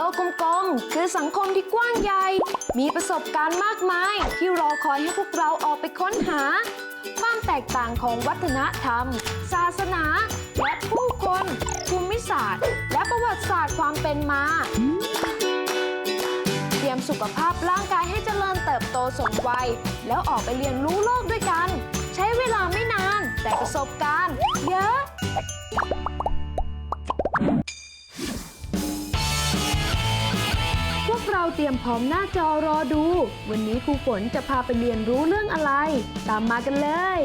ลกกลมๆคือสังคมที่กว้างใหญ่ มีประสบการณ์มากมาย ที่รอคอยให้พวกเราออกไปค้นหา ความแตกต่างของวัฒนธรรม ศาสนา และผู้คนภูมิศาสตร์ และประวัติศาสตร์ความเป็นมา เตรียมสุขภาพร่างกายให้เจริญเติบโตสมวัย แล้วออกไปเรียนรู้โลกด้วยกัน ใช้เวลาไม่นาน แต่ประสบการณ์ เยอะ เราเตรียมพร้อมหน้าจอรอดู วันนี้ครูฝนจะพาไปเรียนรู้เรื่องอะไร ตามมากันเลย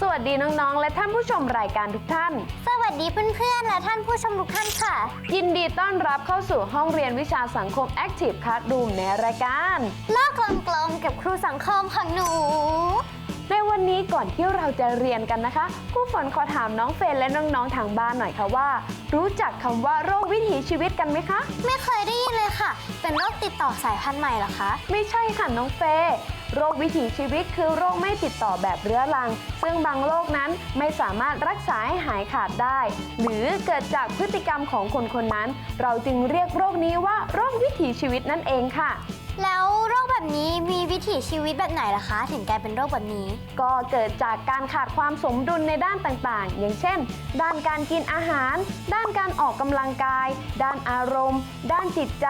สวัสดีน้องๆ และท่านผู้ชมรายการทุกท่าน สวัสดีเพื่อนๆ และท่านผู้ชมทุกท่านค่ะ ยินดีต้อนรับเข้าสู่ห้องเรียนวิชาสังคม Active Classroom ในรายการ โลกกลมๆกับครูสังคมของหนู ในวันนี้ก่อนที่เราจะเรียนกันนะคะครูฝนขอถามน้องเฟรนและน้องๆทางบ้านหน่อยค่ะว่า รู้จักคำว่าโรควิถีชีวิตกันไหมคะ ไม่เคยได้ยินเลยค่ะ เป็นโรคติดต่อสายพันธุ์ใหม่เหรอคะ ไม่ใช่ค่ะน้องเฟย์โรควิถีชีวิตคือโรคไม่ติดต่อแบบเรื้อรัง ซึ่งบางโรคนั้นไม่สามารถรักษาให้หายขาดได้ หรือเกิดจากพฤติกรรมของคนคนนั้น เราจึงเรียกโรคนี้ว่าโรควิถีชีวิตนั่นเองค่ะ แล้วโรคแบบนี้มีวิถีชีวิตแบบไหนล่ะคะ ถึงกลายเป็นโรคแบบนี้ ก็เกิดจากการขาดความสมดุลในด้านต่างๆ อย่างเช่น ด้านการกินอาหาร ด้านการออกกำลังกาย ด้านอารมณ์ ด้านจิตใจ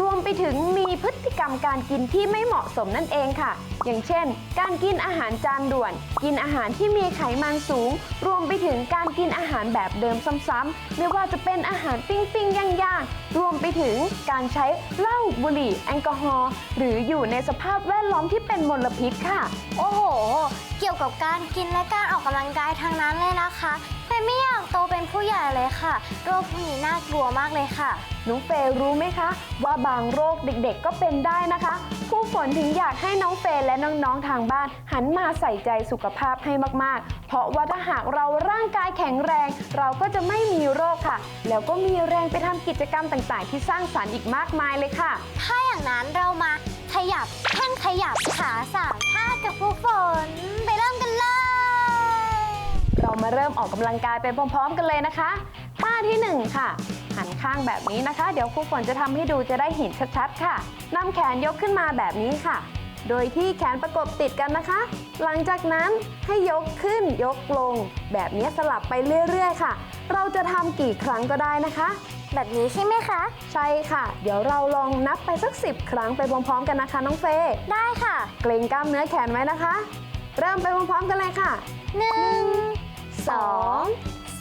รวมไปถึงมีพฤติกรรมการกินที่ไม่เหมาะสมนั่นเองค่ะ อย่างเช่น การกินอาหารจานด่วน กินอาหารที่มีไขมันสูง รวมไปถึงการกินอาหารแบบเดิมซ้ำๆไม่ว่าจะเป็นอาหารปิ้งปิ้งๆย่างๆรวมไปถึงการใช้เหล้าบุหรี่แอลกอฮอล์หรืออยู่ในสภาพแวดล้อมที่เป็นมลพิษค่ะ โอ้โห เกี่ยวกับการกินและการออกกำลังกายทางนั้นเลยนะคะ เป็นไม่อยากโตเป็นผู้ใหญ่เลยค่ะ โรคพวกนี้น่ากลัวมากเลยค่ะ น้องเฟย์รู้ไหมคะ ว่าบางโรคเด็กๆก็เป็นได้นะคะครูฝนถึงอยากให้น้องเฟย์และน้องๆทางบ้าน หันมาใส่ใจสุขภาพให้มากๆ เพราะว่าถ้าหากเราร่างกายแข็งแรง เราก็จะไม่มีโรคค่ะ แล้วก็มีแรงไปทำกิจกรรมต่างๆ ที่สร้างสรรค์อีกมากมายเลยค่ะ ถ้าอย่างนั้นเรามาขยับแข้งขยับขาสามท่ากับครูฝนไปเริ่มกันเลย เรามาเริ่มออกกำลังกายไปพร้อม ๆ กันเลยนะคะ ท่าที่หนึ่งค่ะ หันข้างแบบนี้นะคะ เดี๋ยวครูฝนจะทำให้ดูจะได้เห็นชัดๆ ค่ะนำแขนยกขึ้นมาแบบนี้ค่ะ โดยที่แขนประกบติดกันนะคะ หลังจากนั้นให้ยกขึ้นยกลง แบบนี้สลับไปเรื่อย ๆ ค่ะ เราจะทำกี่ครั้งก็ได้นะคะ แบบนี้ใช่ไหมคะ ใช่ค่ะ เดี๋ยวเราลองนับไปสัก 10 ครั้งไปพร้อมๆ กันนะคะน้องเฟย์ได้ค่ะ เกรงกล้ามเนื้อแขนไว้นะคะ เริ่มไปพร้อมๆ กันเลยค่ะหนึ่ง สอง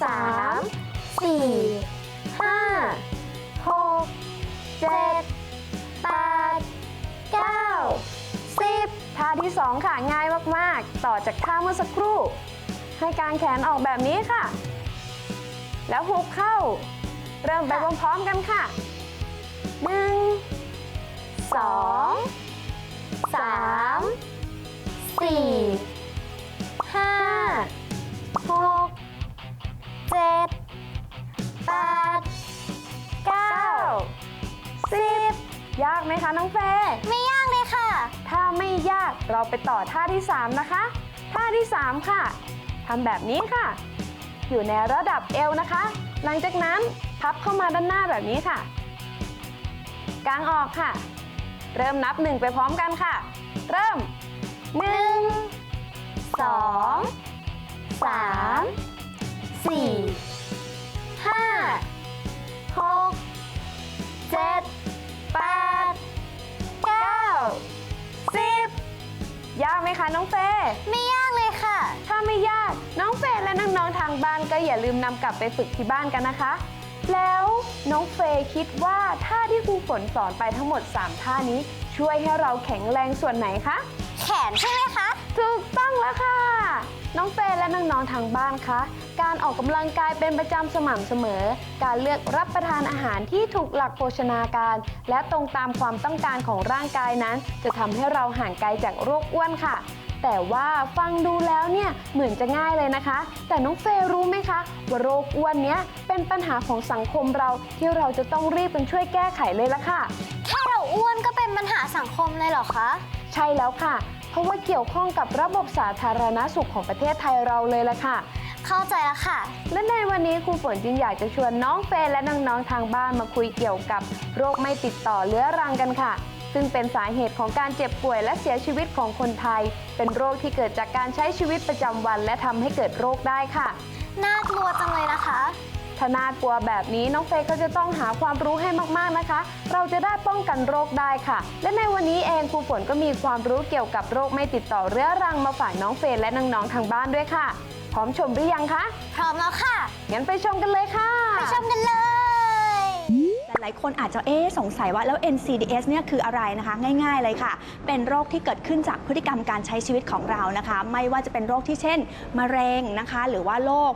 สามสี่ห้าหกเจ็ดแปดเก้าสิบท่าที่สองค่ะง่ายมาก ๆ ต่อจากท่าเมื่อสักครู่ ให้กางแขนออกแบบนี้ค่ะ แล้วหุบเข้า เริ่มไปพร้อมๆกันค่ะหนึ่งสองสามสี่ คะน้องเฟย์ไม่ยากเลยค่ะ ถ้าไม่ยากเราไปต่อท่าที่ 3 นะคะ ท่าที่ 3 ค่ะทำแบบนี้ค่ะ อยู่ในระดับเอวนะคะ หลังจากนั้นพับเข้ามาด้านหน้าแบบนี้ค่ะกางออกค่ะ เริ่มนับหนึ่งไปพร้อมกันค่ะ เริ่มหนึ่งสองสามสี่ห้าหกเจ็ด ไหมคะน้องเฟย์ไม่ยากเลยค่ะ ถ้าไม่ยากน้องเฟย์และน้องๆทางบ้านก็อย่าลืมนำกลับไปฝึกที่บ้านกันนะคะ แล้วน้องเฟย์คิดว่าท่าที่ครูฝนสอนไปทั้งหมด 3 ท่านี้ช่วยให้เราแข็งแรงส่วนไหนคะแข นใช่ไหมคะ ถูกต้องแล้วค่ะ น้องเฟย์และน้องๆทางบ้านคะ การออกกำลังกายเป็นประจำสม่ำเสมอ การเลือกรับประทานอาหารที่ถูกหลักโภชนาการ และตรงตามความต้องการของร่างกายนั้น จะทำให้เราห่างไกลจากโรคอ้วนค่ะ แต่ว่าฟังดูแล้วเนี่ยเหมือนจะง่ายเลยนะคะ แต่น้องเฟย์รู้ไหมคะว่าโรคอ้วนเนี้ยเป็นปัญหาของสังคมเราที่เราจะต้องรีบกันช่วยแก้ไขเลยละค่ะ แค่เราอ้วนก็เป็นปัญหาสังคมเลยเหรอคะ ใช่แล้วค่ะเพ ราะว่าเกี่ยวข้องกับระบบสาธารณสุขของประเทศไทยเราเลยละค่ะ เข้าใจแล้วค่ะ และในวันนี้ครูฝนจึงอยากจะชวนน้องเฟย์และน้องๆทางบ้านมาคุยเกี่ยวกับ โรคไม่ติดต่อเรื้อรังกันค่ะ ซึ่งเป็นสาเหตุของการเจ็บป่วยและเสียชีวิตของคนไทย เป็นโรคที่เกิดจากการใช้ชีวิตประจำวัน และทำให้เกิดโรคได้ค่ะ น่ากลัวจังเลยนะคะ ถ้าน่ากลัวแบบนี้น้องเฟย์ก็จะต้องหาความรู้ให้มากๆนะคะ เราจะได้ป้องกันโรคได้ค่ะ และในวันนี้เองครูฝนก็มีความรู้เกี่ยวกับโรคไม่ติดต่อเรื้อรังมาฝากน้องเฟย์และน้องๆทางบ้านด้วยค่ะ พร้อมชมหรือยังคะ พร้อมแล้วค่ะ งั้นไปชมกันเลยค่ะ ไปชมกันเลย หลายคนอาจจะเอ๊สงสัยว่าแล้ว NCDS เนี่ยคืออะไรนะคะ ง่ายๆเลยค่ะ เป็นโรคที่เกิดขึ้นจากพฤติกรรมการใช้ชีวิตของเรานะคะ ไม่ว่าจะเป็นโรคที่เช่นมะเร็งนะคะ หรือว่าโรค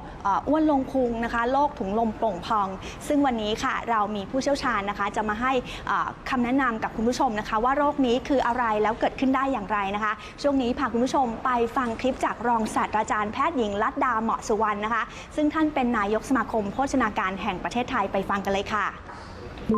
อ้วนลงพุงนะคะโรคถุงลมโป่งพอง ซึ่งวันนี้ค่ะเรามีผู้เชี่ยวชาญนะคะ จะมาให้เอ่อคำแนะนำกับคุณผู้ชมนะคะ ว่าโรคนี้คืออะไรแล้วเกิดขึ้นได้อย่างไรนะคะ ช่วงนี้พาคุณผู้ชมไปฟังคลิปจากรองศาสตราจารย์แพทย์หญิงลัดดาเหมาะสุวรรณนะคะ ซึ่งท่านเป็นนายกสมาคมโภชนาการแห่งประเทศไทยไปฟังกันเลยค่ะ ค่ะ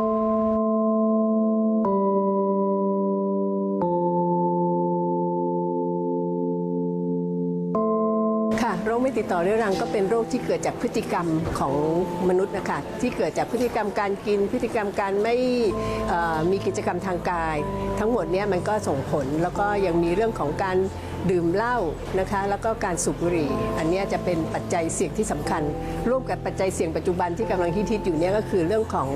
โรคไม่ติดต่อเรื้อรังก็เป็นโรคที่เกิดจากพฤติกรรมของมนุษย์นะคะที่เกิดจากพฤติกรรมการกินพฤติกรรมการไม่มีกิจกรรมทางกาย ทั้งหมดนี้มันก็ส่งผลแล้วก็ยังมีเรื่องของการ ดื่มเหล้านะคะแล้วก็การสูบบุหรี่ อันนี้จะเป็นปัจจัยเสี่ยงที่สำคัญ ร่วมกับปัจจัยเสี่ยงปัจจุบันที่กำลังฮิตๆอยู่เนี่ยก็คือเรื่องของ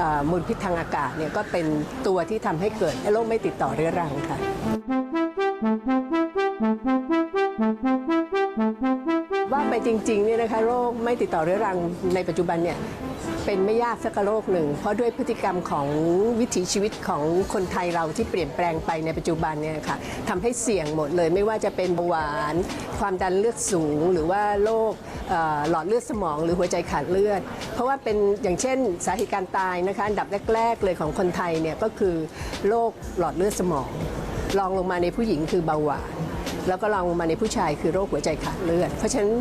อมลพิษทางอากาศเนี่ยก็เป็นตัวที่ทำให้เกิดโรคไม่ติดต่อเรื้อรังค่ะ จริงๆเนี่ยนะคะโรคไม่ติดต่อเรื้อรังในปัจจุบันเนี่ยเป็นไม่ยากสักโรคหนึ่ง เพราะด้วยพฤติกรรมของวิถีชีวิตของคนไทยเราที่เปลี่ยนแปลงไปในปัจจุบันเนี่ยค่ะทำให้เสี่ยงหมดเลย ไม่ว่าจะเป็นเบาหวาน ความดันเลือดสูง หรือว่าโรคหลอดเลือดสมองหรือหัวใจขาดเลือด เพราะว่าเป็นอย่างเช่นสาเหตุการตายนะคะอันดับแรก ๆ เลยของคนไทยเนี่ยก็คือโรคหลอดเลือดสมองรองลงมาในผู้หญิงคือเบาหวานแล้วก็รองลงมาในผู้ชายคือโรคหัวใจขาดเลือด เพราะฉะนั้น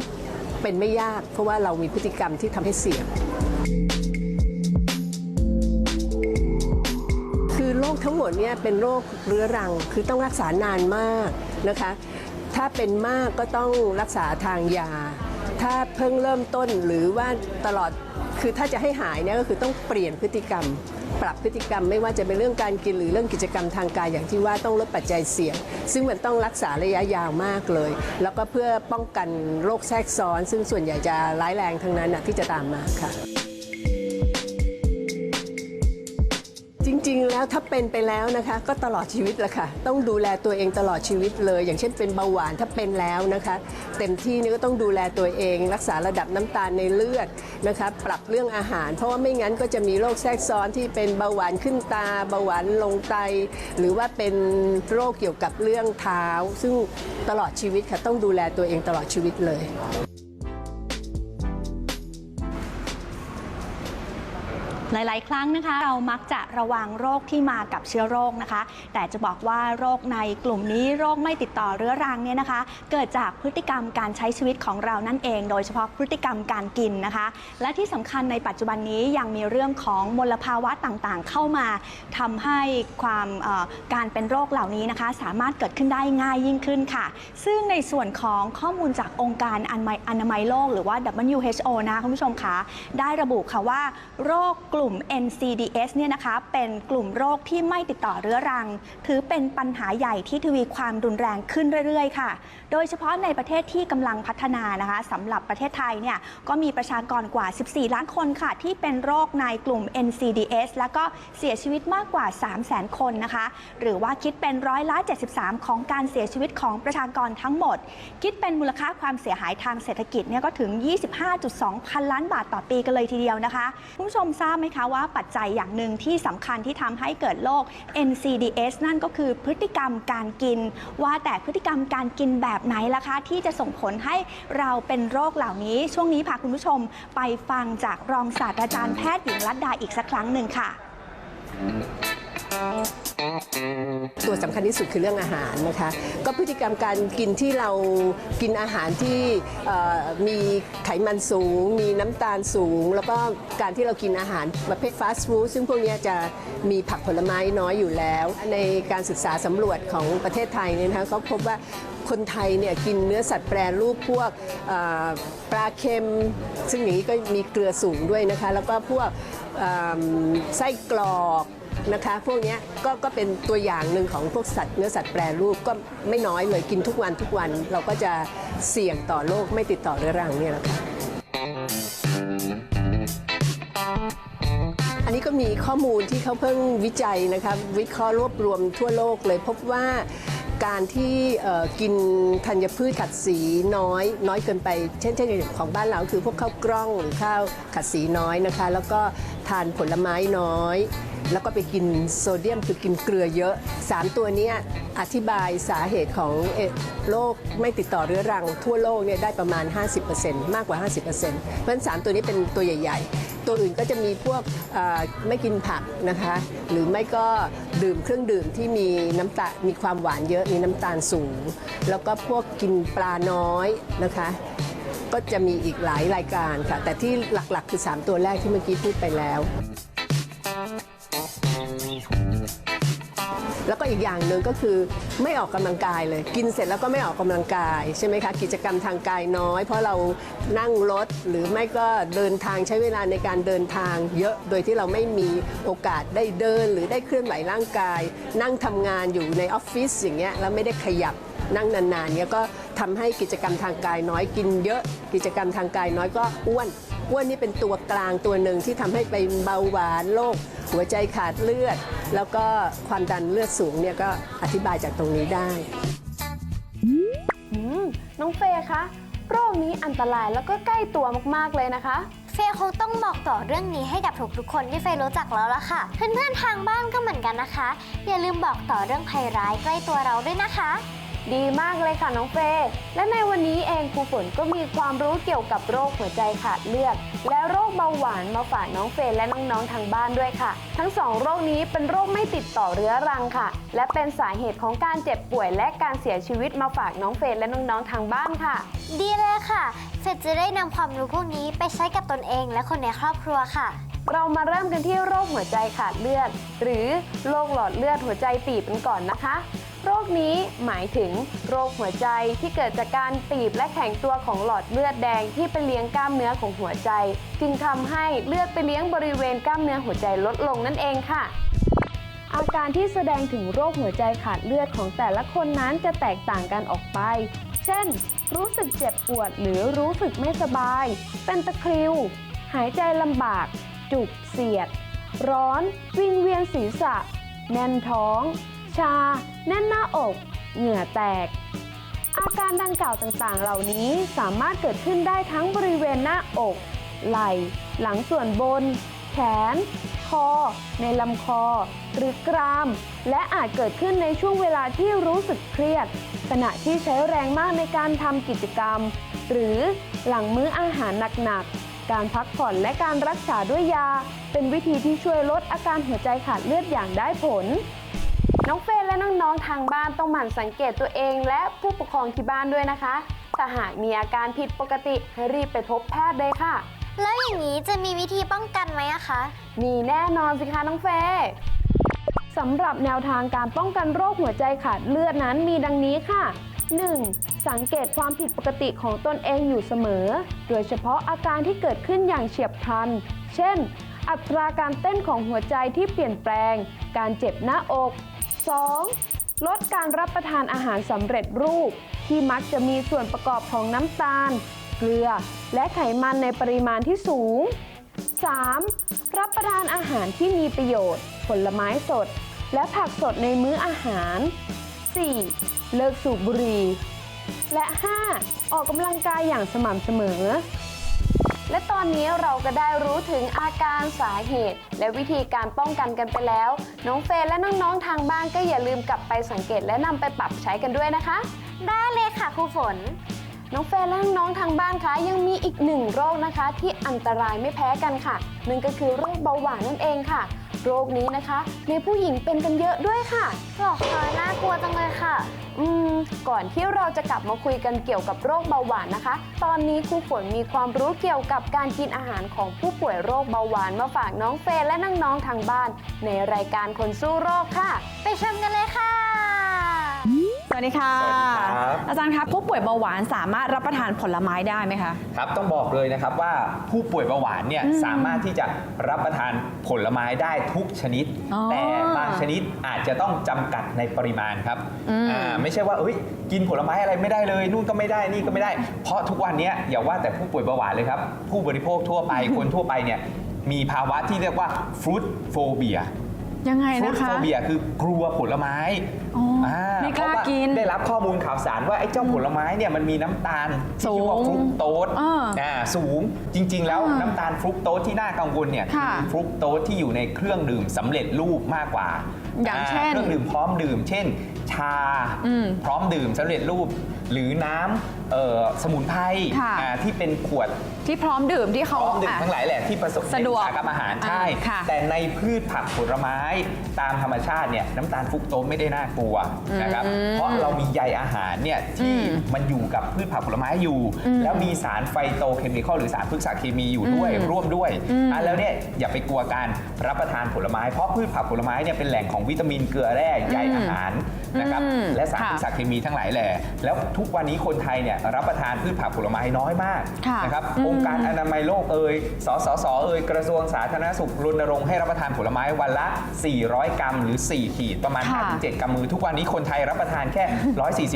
เป็นไม่ยาก เพราะว่าเรามีพฤติกรรมที่ทำให้เสี่ยง คือโรคทั้งหมดเนี่ยเป็นโรคเรื้อรัง คือต้องรักษานานมากนะคะ ถ้าเป็นมากก็ต้องรักษาทางยา ถ้าเพิ่งเริ่มต้นหรือว่าตลอด คือถ้าจะให้หายเนี่ยก็คือต้องเปลี่ยนพฤติกรรม ปรับพฤติกรรม ไม่ว่าจะเป็นเรื่องการกินหรือเรื่องกิจกรรมทางกายอย่างที่ว่าต้องลดปัจจัยเสี่ยง ซึ่งมันต้องรักษาระยะยาวมากเลย แล้วก็เพื่อป้องกันโรคแทรกซ้อน ซึ่งส่วนใหญ่จะร้ายแรงทั้งนั้นนะที่จะตามมาค่ะ ริง ๆ แล้วถ้าเป็นไปแล้วนะคะ ก็ตลอดชีวิตแหละค่ะ ต้องดูแลตัวเองตลอดชีวิตเลย อย่างเช่นเป็นเบาหวานถ้าเป็นแล้วนะคะ เต็มที่นี่ก็ต้องดูแลตัวเอง รักษาระดับน้ำตาลในเลือดนะคะปรับเรื่องอาหาร เพราะว่าไม่งั้นก็จะมีโรคแทรกซ้อนที่เป็นเบาหวานขึ้นตา เบาหวานลงไต หรือว่าเป็นโรคเกี่ยวกับเรื่องเท้า ซึ่งตลอดชีวิตค่ะต้องดูแลตัวเองตลอดชีวิตเลย หลาย ๆ ครั้งนะคะ เรามักจะระวังโรคที่มากับเชื้อโรคนะคะ แต่จะบอกว่าโรคในกลุ่มนี้โรคไม่ติดต่อเรื้อรังเนี่ยนะคะ เกิดจากพฤติกรรมการใช้ชีวิตของเรานั่นเอง โดยเฉพาะพฤติกรรมการกินนะคะ และที่สำคัญในปัจจุบันนี้ยังมีเรื่องของมลภาวะต่าง ๆ เข้ามาทำให้ความการเป็นโรคเหล่านี้นะคะ สามารถเกิดขึ้นได้ง่ายยิ่งขึ้นค่ะ ซึ่งในส่วนของข้อมูลจากองค์การอนามัยโลก หรือว่า WHO นะคุณผู้ชมคะได้ระบุค่ะว่าโรคกลุ่ม NCDS เนี่ยนะคะเป็นกลุ่มโรคที่ไม่ติดต่อเรื้อรัง ถือเป็นปัญหาใหญ่ที่ทวีความรุนแรงขึ้นเรื่อยๆ ค่ะ โดยเฉพาะในประเทศที่กำลังพัฒนานะคะสำหรับประเทศไทยเนี่ยก็มีประชากรกว่า 14 ล้านคนค่ะ ที่เป็นโรคในกลุ่ม NCDS แล้วก็เสียชีวิตมากกว่า 300,000 คนนะคะ หรือว่าคิดเป็นร้อยละ 73 ของการเสียชีวิตของประชากรทั้งหมด คิดเป็นมูลค่าความเสียหายทางเศรษฐกิจเนี่ยก็ถึง 25.2 พันล้านบาทต่อปีกันเลยทีเดียวนะคะคุณผู้ชมทราบไหมไหมคะว่าปัจจัยอย่างหนึ่งที่สำคัญที่ทำให้เกิดโรค NCDS นั่นก็คือพฤติกรรมการกิน ว่าแต่พฤติกรรมการกินแบบไหนล่ะคะ ที่จะส่งผลให้เราเป็นโรคเหล่านี้ ช่วงนี้พาคุณผู้ชมไปฟังจากรองศาสตราจารย์แพทย์หญิงรัตดาอีกสักครั้งหนึ่งค่ะ ตัวสำคัญที่สุดคือเรื่องอาหารนะคะ ก็พฤติกรรมการกินที่เรากินอาหารที่มีไขมันสูง มีน้ำตาลสูง แล้วก็การที่เรากินอาหารประเภทฟาสต์ฟู้ดซึ่งพวกนี้จะมีผักผลไม้น้อยอยู่แล้ว ในการศึกษาสำรวจของประเทศไทยเนี่ยนะคะเขาพบว่าคนไทยเนี่ยกินเนื้อสัตว์แปรรูปพวกปลาเค็ม ซึ่งอย่างนี้ก็มีเกลือสูงด้วยนะคะ แล้วก็พวกไส้กรอก นะคะ พวกนี้ก็ก็เป็นตัวอย่างหนึ่งของพวกสัตว์เนื้อสัตว์แปรรูปก็ไม่น้อยเลยกินทุกวันทุกวันเราก็จะเสี่ยงต่อโรคไม่ติดต่อเรื้อรังเนี่ยแหละค่ะอันนี้ก็มีข้อมูลที่เขาเพิ่งวิจัยนะคะวิเคราะห์รวบรวมทั่วโลกเลยพบว่าการที่กินธัญพืชขัดสีน้อย น้อยเกินไป เช่นเช่นของบ้านเราคือพวกข้าวกล้องหรือข้าวขัดสีน้อยนะคะ แล้วก็ทานผลไม้น้อย แล้วก็ไปกินโซเดียมคือกินเกลือเยอะ 3 ตัวนี้อธิบายสาเหตุของโรคไม่ติดต่อเรื้อรัง ทั่วโลกเนี่ยได้ประมาณ 50%มากกว่า 50%เพราะฉะนั้นสามตัวนี้เป็นตัวใหญ่ ๆ ตัวอื่นก็จะมีพวกไม่กินผักนะคะ หรือไม่ก็ดื่มเครื่องดื่มที่มีน้ำตาลมีความหวานเยอะมีน้ำตาลสูง แล้วก็พวกกินปลาน้อยนะคะก็จะมีอีกหลายรายการค่ะ แต่ที่หลักๆ คือ 3 ตัวแรกที่เมื่อกี้พูดไปแล้ว แล้วก็อีกอย่างหนึ่งก็คือไม่ออกกำลังกายเลย กินเสร็จแล้วก็ไม่ออกกำลังกายใช่ไหมคะกิจกรรมทางกายน้อย เพราะเรานั่งรถหรือไม่ก็เดินทางใช้เวลาในการเดินทาง เยอะโดยที่เราไม่มีโอกาสได้เดิน หรือได้เคลื่อนไหวร่างกาย นั่งทำงานอยู่ในออฟฟิศอย่างเงี้ยแล้วไม่ได้ขยับนั่งนานๆเนี่ยก็ทำให้กิจกรรมทางกายน้อยกินเยอะ กิจกรรมทางกายน้อยก็อ้วน อ้วนนี่เป็นตัวกลางตัวหนึ่งที่ทำให้เป็นเบาหวานโรคหัวใจขาดเลือด แล้วก็ความดันเลือดสูงเนี่ยก็อธิบายจากตรงนี้ได้ อืมน้องเฟย์คะโรคนี้อันตรายแล้วก็ใกล้ตัวมากๆเลยนะคะ เฟย์คงต้องบอกต่อเรื่องนี้ให้กับทุกๆคนที่เฟย์รู้จักแล้วล่ะค่ะ เพื่อนๆทางบ้านก็เหมือนกันนะคะ อย่าลืมบอกต่อเรื่องภัยร้ายใกล้ตัวเราด้วยนะคะ ดีมากเลยค่ะน้องเฟย์และในวันนี้เองครูฝนก็มีความรู้เกี่ยวกับโรคหัวใจขาดเลือด และโรคเบาหวานมาฝากน้องเฟย์และน้องๆทางบ้านด้วยค่ะ ทั้งสองโรคนี้เป็นโรคไม่ติดต่อเรื้อรังค่ะ และเป็นสาเหตุของการเจ็บป่วยและการเสียชีวิตมาฝากน้องเฟย์และน้องๆทางบ้านค่ะ ดีเลยค่ะ เฟย์จะได้นำความรู้พวกนี้ไปใช้กับตนเองและคนในครอบครัวค่ะ เรามาเริ่มกันที่โรคหัวใจขาดเลือด หรือโรคหลอดเลือดหัวใจตีบกันก่อนนะคะ โรคนี้หมายถึงโรคหัวใจที่เกิดจากการตีบและแข็งตัวของหลอดเลือดแดงที่ไปเลี้ยงกล้ามเนื้อของหัวใจ จึงทำให้เลือดไปเลี้ยงบริเวณกล้ามเนื้อหัวใจลดลงนั่นเองค่ะอาการที่แสดงถึงโรคหัวใจขาดเลือดของแต่ละคนนั้นจะแตกต่างกันออกไป เช่น รู้สึกเจ็บปวดหรือรู้สึกไม่สบาย เป็นตะคริว หายใจลำบาก จุกเสียด ร้อน วิงเวียนศีรษะ แน่นท้อง ชา แน่นหน้าอก เหงื่อแตก อาการดังกล่าวต่างๆ เหล่านี้สามารถเกิดขึ้นได้ทั้งบริเวณหน้าอก ไหล่ หลังส่วนบน แขน คอ ในลำคอ หรือกราม และอาจเกิดขึ้นในช่วงเวลาที่รู้สึกเครียด ขณะที่ใช้แรงมากในการทำกิจกรรม หรือหลังมื้ออาหารหนักๆ การพักผ่อนและการรักษาด้วยยา เป็นวิธีที่ช่วยลดอาการหัวใจขาดเลือดอย่างได้ผล น้องเฟรนและน้องๆทางบ้านต้องหมั่นสังเกตตัวเอง และผู้ปกครองที่บ้านด้วยนะคะ ถ้าหากมีอาการผิดปกติให้รีบไปพบแพทย์เลยค่ะ แล้วอย่างนี้จะมีวิธีป้องกันไหมอะคะมีแน่นอนสิคะน้องเฟย์สำหรับแนวทางการป้องกันโรคหัวใจขาดเลือดนั้นมีดังนี้ค่ะ 1. สังเกตความผิดปกติของตนเองอยู่เสมอ โดยเฉพาะอาการที่เกิดขึ้นอย่างเฉียบพลัน เช่น อัตราการเต้นของหัวใจที่เปลี่ยนแปลง การเจ็บหน้าอก 2. ลดการรับประทานอาหารสำเร็จรูป ที่มักจะมีส่วนประกอบของน้ำตาล เกลือ และไขมันในปริมาณที่สูง 3. รับประทานอาหารที่มีประโยชน์ ผลไม้สด และผักสดในมื้ออาหาร 4. เลิกสูบบุหรี่ และ 5. ออกกำลังกายอย่างสม่ำเสมอ และตอนนี้เราก็ได้รู้ถึงอาการสาเหตุ และวิธีการป้องกันกันไปแล้ว น้องเฟย์และน้องๆทางบ้านก็อย่าลืมกลับไปสังเกตและนำไปปรับใช้กันด้วยนะคะ ได้เลยค่ะครูฝน น้องเฟย์และน้องๆทางบ้านคะยังมีอีกหนึ่งโรคนะคะ ที่อันตรายไม่แพ้กันค่ะนั่นก็คือโรคเบาหวานนั่นเองค่ะ โรคนี้นะคะ ในผู้หญิงเป็นกันเยอะด้วยค่ะหรอคะน่ากลัวจังเลยค่ะ อืมก่อนที่เราจะกลับมาคุยกันเกี่ยวกับโรคเบาหวานนะคะ ตอนนี้ครูฝนมีความรู้เกี่ยวกับการกินอาหารของผู้ป่วยโรคเบาหวานมาฝากน้องเฟย์และน้องๆทางบ้าน ในรายการคนสู้โรคค่ะ ไปชมกันเลยค่ะส วัสดีค่ะ สวัสดีครับ อาจารย์ครับผู้ป่วยเบาหวานสามารถรับประทานผลไม้ได้ไหมคะ ครับต้องบอกเลยนะครับว่าผู้ป่วยเบาหวานเนี่ยสามารถที่จะรับประทานผลไม้ได้ทุกชนิด อ๋อแต่บางชนิดอาจจะต้องจำกัดในปริมาณครับอ่าไม่ใช่ว่าเอ้ยกินผลไม้อะไรไม่ได้เลยนู่นก็ไม่ได้นี่ก็ไม่ได้ เพราะทุกวันเนี้ยอย่าว่าแต่ผู้ป่วยเบาหวานเลยครับ ผู้บริโภคทั่วไปคนทั่วไปเนี่ยมีภาวะที่เรียกว่าฟรุตโฟเบีย ยังไงฟรุตนะโฟคะเบียคือกลัวผลไม้อ๋ออ่าไม่กล้าเพระว่กินได้รับข้อมูลข่าวสารว่าไอ้เจ้าผลไม้เนี่ยมันมีน้ำตาลที่ชื่อว่าสูงฟรุกโตสอ่าอ่าสูงจริง ๆ แล้วอ่าน้ำตาลฟรุกโตสที่น่ากังวลเนี่ยค่ะฟรุกโตสที่อยู่ในเครื่องดื่มสำเร็จรูปมากกว่าอย่างเช่นเครื่องดื่มพร้อมดื่ม เช่น ชาอืมพร้อมดื่มสำเร็จรูป หรือน้ำเอ่อสมุนไพรค่ะ อ่าที่เป็นขวด ที่พร้อมดื่มที่พเขาร้อมดื่มอะทั้งหลายแหละที่ผสมในสะดวกอุตสาหกรรมอาหารใช่ อ่าค่ะแต่ในพืชผักผลไม้ตามธรรมชาติเนี่ยน้ำตาลฟรุกโตสไม่ได้น่ากลัวนะครับเพราะเรามีใยอาหารเนี่ยที่มันอยู่กับพืชผักผลไม้อยู่ แล้วมีสารไฟโตเคมีคอลหรือสารพฤกษเคมีอยู่ด้วยร่วมด้วยอะแล้วเนี่ยอย่าไปกลัวการรับประทานผลไม้ เพราะพืชผักผลไม้เนี่ยเป็นแหล่งของวิตามินเกลือแร่ใยอาหารนะครับอืมและสารค่ะพฤกษเคมีทั้งหลายแหล่แล้วทุกวันนี้คนไทยเนี่ยรับประทานพืชผักผลไม้น้อยมากค่ะนะครับองค์การอนามัยโลกเอ่ยสสสเอ่ยกระทรวงสาธารณสุขรณรงค์ให้รับประทานผลไม้วันละ 400 กรัม หรือ 4 ขีดประมาณค่ะ 5-7กำมือทุกวันนี้คนไทยรับประทานแค่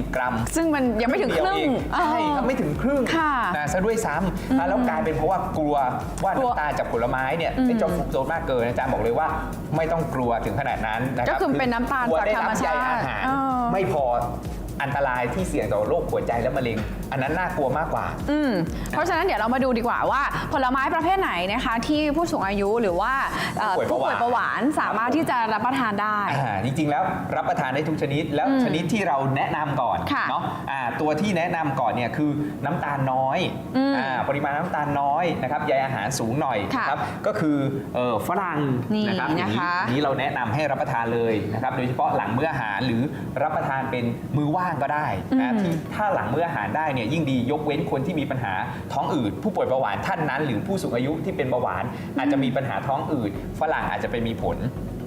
140 กรัม ซึ่งมันยังไม่ถึงครึ่งเดียวเอใช่ครับไม่ถึงครึ่งค่ะนะซะด้วยซ้ำอะแล้วกลายเป็นเพราะว่ากลัวว่ากลัวน้ำตาลจากผลไม้เนี่ยไอ้เจ้าฟรุกโตสมากเกินอาจารย์บอกเลยว่าไม่ต้องกลัวถึงขนาดนั้นนะคก็รับคือเป็นน้ำตาลกลัวจากได้ธรรมบใยชาติอาหารเออไม่พอ อันตรายที่เสี่ยงต่อโรคหัวใจและมะเร็ง อันนั้นน่ากลัวมากกว่า อืมเพราะฉะนั้นเดี๋ยวเรามาดูดีกว่าว่าผลไม้ประเภทไหนนะคะ ที่ผู้สูงอายุหรือว่าเอ่อผู้ผู้ป่ป่ววยยเบาเบาหวาวหานนสามารถที่จะรับประทานได้ อ่าจริงๆแล้วรับประทานได้ทุกชนิดแล้วชนิดที่เราแนะนำก่อนค่ะเนาะอ่าตัวที่แนะนำก่อนเนี่ยคือน้ำตาลน้อยอืมอ่าปริมาณน้ำตาลน้อยนะครับใยอาหารสูงหน่อยค่ะนะครับก็คือเอ่อฝรั่งนี่นะครับอย่างนะคะอันนี้เราแนะนำให้รับประทานเลยนะครับโดยเฉพาะหลังมื้ออาหารหรือรับประทานเป็นมื้อว่างก็ได้นะที่ถ้าหลังมื้ออาหารได้เนี่ยยิ่งดียกเว้นคนที่มีปัญหาท้องอืดผู้ป่วยเบาหวานท่านนั้น หรือผู้สูงอายุที่เป็นเบาหวาน อาจจะมีปัญหาท้องอืดฝรั่งอาจจะไปมีผล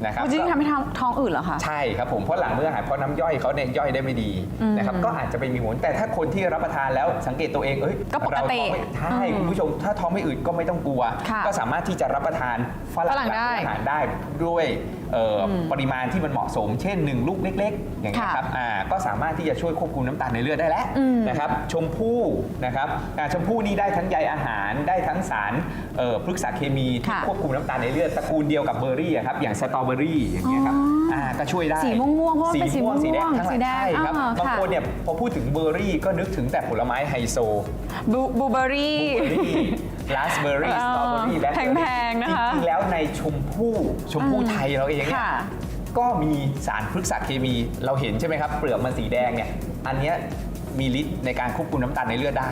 นะครับจริงๆทำให้ท้องท้องอืดเหรอคะใช่ครับผมเพราะหลังมื้ออาหารเพราะน้ำย่อยเขาเนี่ยย่อยได้ไม่ดีนะครับก็อาจจะไปมีผลแต่ถ้าคนที่รับประทานแล้วสังเกตตัวเองเอ้ยก็ปกติเราท้องไม่ใช่อืมคุณผู้ชมถ้าท้องไม่อืดก็ไม่ต้องกลัวค่ะก็สามารถที่จะรับประทานฝรั่งฝรั่งหลังได้มื้ออาหารได้ด้วยเอ่ออปริมาณที่มันเหมาะสม เช่น 1 ลูกเล็ก ๆ อย่างเงี้ยค่ะครับอ่าก็สามารถที่จะช่วยควบคุมน้ำตาลในเลือดได้แล้วอืมนะครับชมพู่นะครับอ่าชมพู่นี่ได้ทั้งใยอาหารได้ทั้งสารเอ่อพฤกษเคมีที่ค่ะควบคุมน้ำตาลในเลือดตระกูลเดียวกับเบอร์รี่อะครับอย่างสตรอเบอรี่อย่างเงี้ยครับอ๋ออ่าก็ช่วยได้สีม่วงๆเพราะว่าเป็นสีม่วงสีแดงทั้งหลายสีแดงใช่ครับอ่าบางค่ะ คนเนี่ยพอพูดถึงเบอร์รี่ก็นึกถึงแต่ผลไม้ไฮโซ บลูบลูเบอร์รี่เบอร์รี่ราสเบอร์รี่เอสอตรอเบอรี่แบล็คเบอร์แพรี่งๆนะคะจริงๆแล้วในชมพู่ชมพู่ไทยเราเองเนี่ยค่ะ ก็มีสารพฤกษเคมีเราเห็นใช่ไหมครับ เปลือกมันสีแดงเนี่ย อันเนี้ย มีฤทธิ์ในการควบคุมน้ำตาลในเลือดได้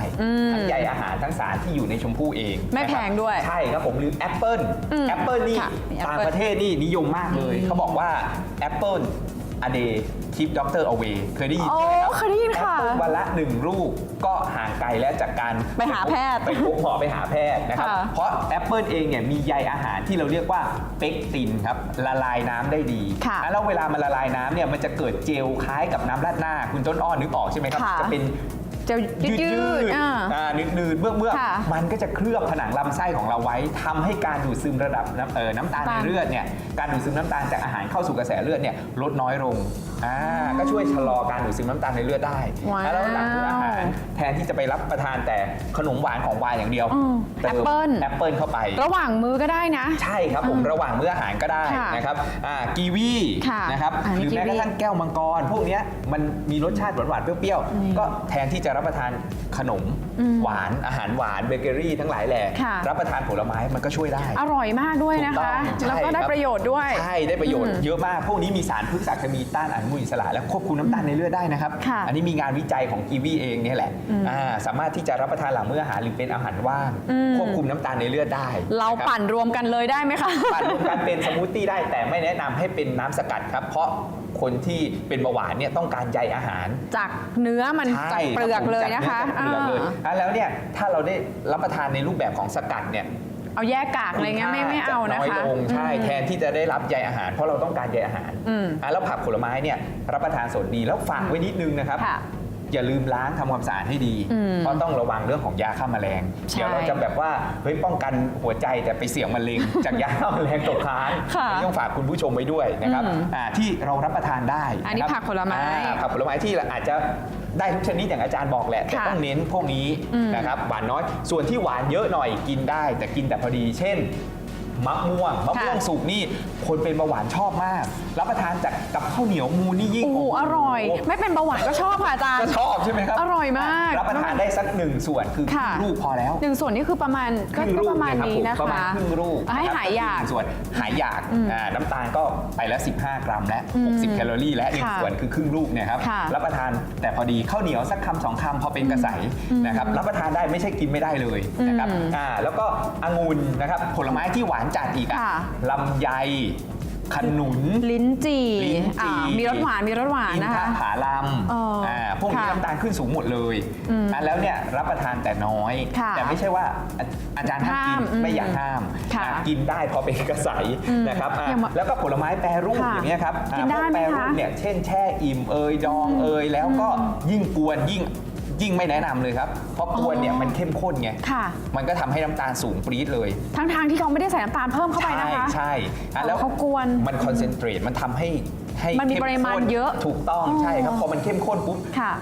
ทั้งใยอาหารทั้งสารที่อยู่ในชมพู่เองไม่นะครับแพงด้วยใช่ครับผมหรือแอปเปิลอืมแอปเปิลนี่ค่ะมีแอปต่างเปิ้ล ประเทศนี่นิยมมากเลย เขาบอกว่าแอปเปิล a day keep doctor away เคยได้ยินโอ้ใช่ไหมครับเคยได้ยินค่ะแอปเปิลวันละหนึ่งลูกก็ห่างไกลแล้วจากการไปหาแพทย์ไปพบหมอไปหาแพทย์นะครับ ค่ะ เพราะแอปเปิลเองเนี่ยมีใยอาหารที่เราเรียกว่าเปกตินครับละลายน้ำได้ดีค่ะแล้วเวลามันละลายน้ำเนี่ยมันจะเกิดเจลคล้ายกับน้ำราดหน้า คุณต้นอ้อนึกออกใช่ไหมครับ ค่ะจะเป็น จะยืดยืดๆอ่าอ่านืดๆเมื่อเมื่อค่ะมันก็จะเคลือบผนังลำไส้ของเราไว้ทำให้การดูดซึมระดับน้ำเอ่อน้ำตาลในน้ำตาลเลือดเนี่ยการดูดซึมน้ำตาลจากอาหารเข้าสู่กระแสเลือดเนี่ยลดน้อยลงอ่าก็ช่วยชะลอการดูดซึมน้ำตาลในเลือดได้ว้าวแล้วหลังมื้ออาหารแทนที่จะไปรับประทานแต่ขนมหวานของหวานอย่างเดียวอืมเติมแอปเปิ้ล แอปเปิลเข้าไป ระหว่างมือก็ได้นะ ใช่ครับผมระหว่างมื้ออาหารก็ได้ค่ะนะครับอ่ากีวีค่ะนะครับอันหนี้รือแม้กีวีกระทั่งแก้วมังกร พวกเนี้ยมันมีรสชาติหวานๆเปรี้ยวๆก็แทนที่จะรับประทานขนมหวานอาหารหวานเบเกอรี่ทั้งหลายแหละค่ะรับประทานผลไม้มันก็ช่วยได้ อร่อยมากด้วยนะถูกต้คะองใช่แล้วก็ได้ครับประโยชน์ด้วย ใช่ ได้ประโยชน์อืมเยอะมาก พวกนี้มีสารพฤกษเคมีต้านอนุมูลอิสระ และควบคุมน้ำตาลในเลือดได้นะครับค่ะอันนี้มีงานวิจัยของกีวีเองเนี่ยแหละอ่าสามารถที่จะรับประทานหลังมื้ออาหารหรือเป็นอาหารว่างควบคุมน้ำตาลในเลือดได้ เราะคบปั่นรวมกันเลยได้ไหมคะปั่นรวมกันเป็นสมูทตี้ได้แต่ไม่แนะนำให้เป็นน้ำสกัดครับเพราะคนที่เป็นเบาหวานเนี่ยต้องการใยอาหาร จากเนื้อมันใช่จากเปลือกเลยนะคะรับผมจากเนื้อจากเปลือกเลยอ่า อะแล้วเนี่ยถ้าเราได้รับประทานในรูปแบบของสกัดเนี่ย เอาแยกกากอะไรเงี้ยไม่ไม่เอานะน้อยคะลงใช่แทนที่จะได้รับใยอาหาร เพราะเราต้องการใยอาหารอืมอะแล้วผักผลไม้เนี่ยรับประทานสดดีแล้วฝากไว้นิดนึงนะครับ ค่ะอย่าลืมล้างทำความสะอาดให้ดี อืมเพราะต้องระวังเรื่องของยาฆ่าแมลง ใช่เดี๋ยวเราจะแบบว่าเฮ้ยป้องกันหัวใจแต่ไปเสี่ยงมะเร็ง จากยาฆ่าแมลงตกค้างค่ะอันนี้ต้องฝากคุณผู้ชมไว้ด้วยนะครับอืมอ่าที่เรารับประทานได้อันนี้ะครับผักผลไม้อ่าผักผลไม้ที่อาจจะ ได้ทุกชนิดอย่างอาจารย์บอกแหละ แต่ค่ะต้องเน้นพวกนี้อืมนะครับหวานน้อยส่วนที่หวานเยอะหน่อยกินได้ แต่กินแต่พอดี เช่น มะม่วงมะม่วงสุกนี่คนเป็นเบาหวานชอบมาก รับประทานจากกับข้าวเหนียวมูนนี่ยิ่งโอ้โหอร่อยโโหไม่เป็นเบาหวานก็ชอบค่ะอาจารย์ก็ชอบใช่ไหมครับอร่อยมากรับประทานได้สักหนึ่งส่วนคือครึ่ค่ะงลูกพอแล้วหนึ่งส่วนนี่คือประมาณคก็รึ่งก็ลูกประมาณนี้เยนะรับผมประมาณคะครึ่งลูกให้นะครับหายอยากหนึ่งส่วนหายอยากอืมอ่าน้ำตาลก็ไปแล้ว 15 กรัมและอืม60แคลอรี่และหนึ่งค่ะส่วนคือครึ่งลูกเนี่ยครับค่ะรับประทานแต่พอดีข้าวเหนียวสักคำสองคำพอเป็นกระใสนะครับรับประทานได้ไม่ใช่กินไม่ได้เลยนะครับอืมอ่าแล้วก็องุ่นนะครับผลไม้ที่หวานจัดอีกอะค่ะ ลำไย ขนุน ลิ้นจี่ลิ้นจี่อ่ามีรสหวานมีรสหวานอินนะทคะผลัมอ๋ออ่าพวกนี้ค่ะน้ำตาลขึ้นสูงหมดเลยอืมอะแล้วเนี่ยรับประทานแต่น้อย ค่ะแต่ไม่ใช่ว่าอาอาจารย์ห้ามกินห้ามอืมไม่อยากห้ามค่ะอะกินได้พอเป็นกระใสอืมนะครับอะอย่างมะแล้วก็ผลไม้แปรรูปค่ะอย่างเงี้ยครับอะกินได้พวกไหมแปรรูปคะเนี่ยเช่นแช่อิ่มเอยดองเอยแล้วก็ยิ่งกวนยิ่ง ยิ่งไม่แนะนำเลยครับ เพราะกวนเนี่ยมันเข้มข้นไง ค่ะ มันก็ทำให้น้ำตาลสูงปรี๊ดเลย ทั้งทางๆที่เขาไม่ได้ใส่น้ำตาลเพิ่มเข้าไปใช่นะคะ ใช่อะอ๋อแล้วเขากวนมันคอนเซนเทรตมันทำให้ให้มันมีเข้ปริมาณข้นเยอะถูกต้องอ๋อใช่ครับพอมันเข้มข้นปุ๊บ ค่ะ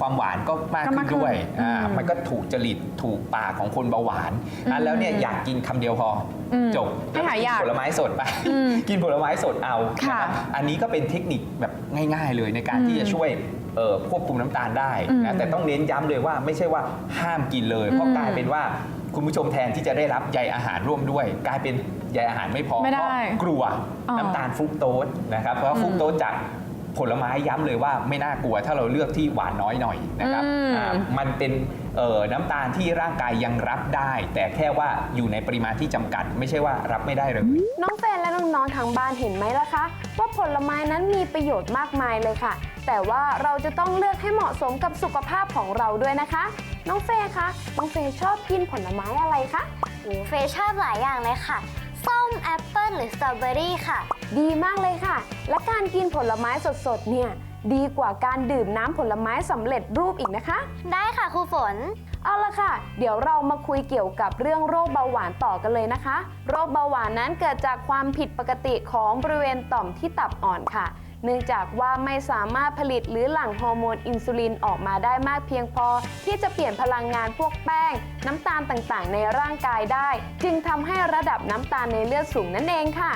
ความหวานก็มากก็ขึ้มากนขึ้นด้วยอ่าอืมมันก็ถูกจริตถูกปากของคนเบาหวานอืมอะแล้วเนี่ยอยากกินคำเดียวพออมจบให้หายอยากผลไม้สดไป อืมกินผลไม้สดเอาค่ะนะครับอันนี้ก็เป็นเทคนิคแบบง่าย ๆ เลยในการที่จะช่วย เอ่อควบคุมน้ำตาลได้อืมนะแต่ต้องเน้นย้ำเลยว่าไม่ใช่ว่าห้ามกินเลย เพราะอืมกลายเป็นว่าคุณผู้ชมแทนที่จะได้รับใยอาหารร่วมด้วย กลายเป็นใยอาหารไม่พอไม่เพได้ราะกลัวอ๋อน้ำตาลฟรุกโตสนะครับเพราะว่าฟรุกโตสจากผลไม้ย้ำเลยว่าไม่น่ากลัวถ้าเราเลือกที่หวานน้อยหน่อยนะครับอืม อ่ามันเป็นเอ่อ น้ำตาลที่ร่างกายยังรับได้ แต่แค่ว่าอยู่ในปริมาณที่จำกัด ไม่ใช่ว่ารับไม่ได้เลย น้องแฟนและน้องๆทางบ้านเห็นไหมล่ะคะ ว่าผลไม้นั้นมีประโยชน์มากมายเลยค่ะ แต่ว่าเราจะต้องเลือกให้เหมาะสมกับสุขภาพของเราด้วยนะคะ น้องเฟย์คะน้องเฟย์ชอบกินผลไม้อะไรคะโอ้เฟย์ชอบหลายอย่างเลยค่ะ ส้มแอปเปิ้ลหรือสตรอเบอรี่ค่ะ ดีมากเลยค่ะ และการกินผลไม้สดๆเนี่ย ดีกว่าการดื่มน้ำผลไม้สำเร็จรูปอีกนะคะ ได้ค่ะครูฝน เอาละค่ะ เดี๋ยวเรามาคุยเกี่ยวกับเรื่องโรคเบาหวานต่อกันเลยนะคะ โรคเบาหวานนั้นเกิดจากความผิดปกติของบริเวณต่อมที่ตับอ่อนค่ะ เนื่องจากว่าไม่สามารถผลิตหรือหลั่งฮอร์โมนอินซูลินออกมาได้มากเพียงพอ ที่จะเปลี่ยนพลังงานพวกแป้ง น้ำตาลต่างๆ ในร่างกายได้ จึงทำให้ระดับน้ำตาลในเลือดสูงนั่นเองค่ะ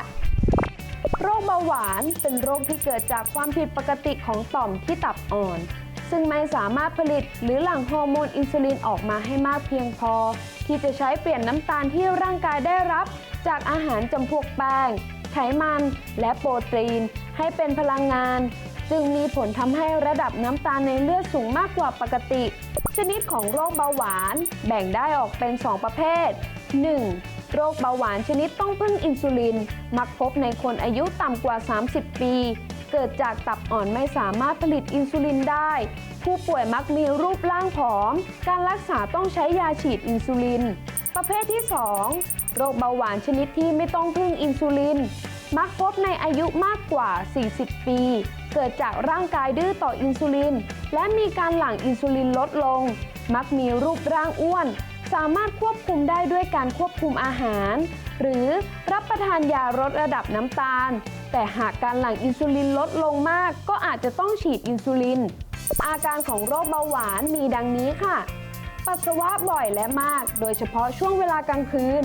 โรคเบาหวานเป็นโรคที่เกิดจากความผิดปกติของต่อมที่ตับอ่อน ซึ่งไม่สามารถผลิตหรือหลั่งฮอร์โมนอินซูลินออกมาให้มากเพียงพอ ที่จะใช้เปลี่ยนน้ำตาลที่ร่างกายได้รับ จากอาหารจำพวกแป้ง ไขมัน และโปรตีน ให้เป็นพลังงาน จึงมีผลทำให้ระดับน้ำตาลในเลือดสูงมากกว่าปกติ ชนิดของโรคเบาหวาน แบ่งได้ออกเป็น 2 ประเภท 1. โรคเบาหวานชนิดต้องพึ่งอินซูลิน มักพบในคนอายุต่ำกว่า 30 ปี เกิดจากตับอ่อนไม่สามารถผลิตอินซูลินได้ ผู้ป่วยมักมีรูปร่างผอม การรักษาต้องใช้ยาฉีดอินซูลิน ประเภทที่ 2 โรคเบาหวานชนิดที่ไม่ต้องพึ่งอินซูลิน มักพบในอายุมากกว่า 40 ปี เกิดจากร่างกายดื้อต่ออินซูลิน และมีการหลั่งอินซูลินลดลง มักมีรูปร่างอ้วน สามารถควบคุมได้ด้วยการควบคุมอาหาร หรือรับประทานยาลดระดับน้ำตาล แต่หากการหลั่งอินซูลินลดลงมาก ก็อาจจะต้องฉีดอินซูลิน อาการของโรคเบาหวานมีดังนี้ค่ะ ปัสสาวะบ่อยและมาก โดยเฉพาะช่วงเวลากลางคืน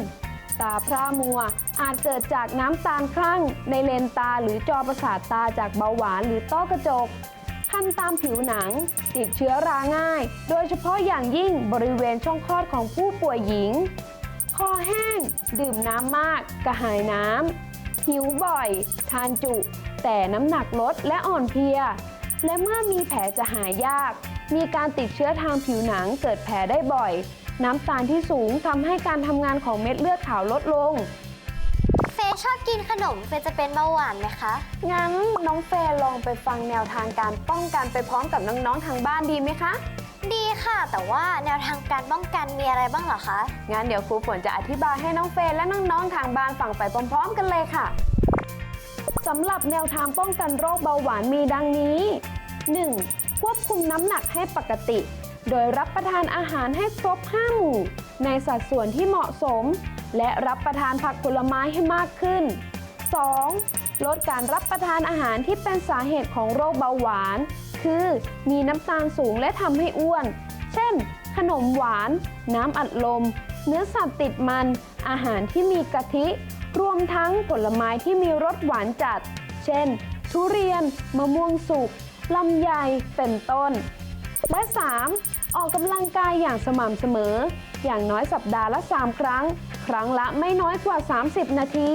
ตาพร่ามัว อาจเกิดจากน้ำตาลคลั่ง ในเลนตาหรือจอประสาทตาจากเบาหวานหรือต้อกระจก คันตามผิวหนัง ติดเชื้อราง่าย โดยเฉพาะอย่างยิ่งบริเวณช่องคลอดของผู้ป่วยหญิง คอแห้ง ดื่มน้ำมาก กระหายน้ำ หิวบ่อย ทานจุ แต่น้ำหนักลดและอ่อนเพลีย และเมื่อมีแผลจะหายยาก มีการติดเชื้อทางผิวหนังเกิดแผลได้บ่อย น้ำตาลที่สูงทำให้การทำงานของเม็ดเลือดขาวลดลง ชอบกินขนมเฟย์จะเป็นเบาหวานไหมคะ งั้นน้องเฟย์ลองไปฟังแนวทางการป้องกันไปพร้อมกับน้องๆทางบ้านดีไหมคะ ดีค่ะค่ะ แต่ว่าแนวทางการป้องกันมีอะไรบ้างเหรอคะ งั้นเดี๋ยวครูฝนจะอธิบายให้น้องเฟย์และน้องๆทางบ้านฟังไปพร้อม ๆ กันเลยค่ะสำหรับแนวทางป้องกันโรคเบาหวานมีดังนี้ 1. ควบคุมน้ำหนักให้ปกติ โดยรับประทานอาหารให้ครบ 5 หมู่ ในสัดส่วนที่เหมาะสม และรับประทานผักผลไม้ให้มากขึ้น 2. ลดการรับประทานอาหารที่เป็นสาเหตุของโรคเบาหวาน คือมีน้ำตาลสูงและทำให้อ้วน เช่น ขนมหวาน น้ำอัดลม เนื้อสัตว์ติดมัน อาหารที่มีกะทิ รวมทั้งผลไม้ที่มีรสหวานจัด เช่น ทุเรียน มะม่วงสุกลำไย เป็นต้น และ 3. ออกกำลังกายอย่างสม่ำเสมอ อย่างน้อยสัปดาห์ละ 3 ครั้ง ครั้งละไม่น้อยกว่า 30 นาที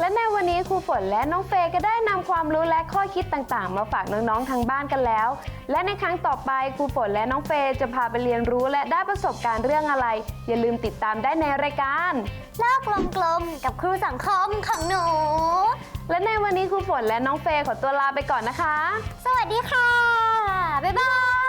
และในวันนี้ครูฝนและน้องเฟย์ก็ได้นำความรู้และข้อคิดต่างๆ มาฝากน้องๆทางบ้านกันแล้ว และในครั้งต่อไปครูฝนและน้องเฟย์จะพาไปเรียนรู้และได้ประสบการณ์เรื่องอะไร อย่าลืมติดตามได้ในรายการโลกกลมๆกับครูสังคมของหนู และในวันนี้ครูฝนและน้องเฟย์ขอตัวลาไปก่อนนะคะ สวัสดีค่ะ บ๊ายบาย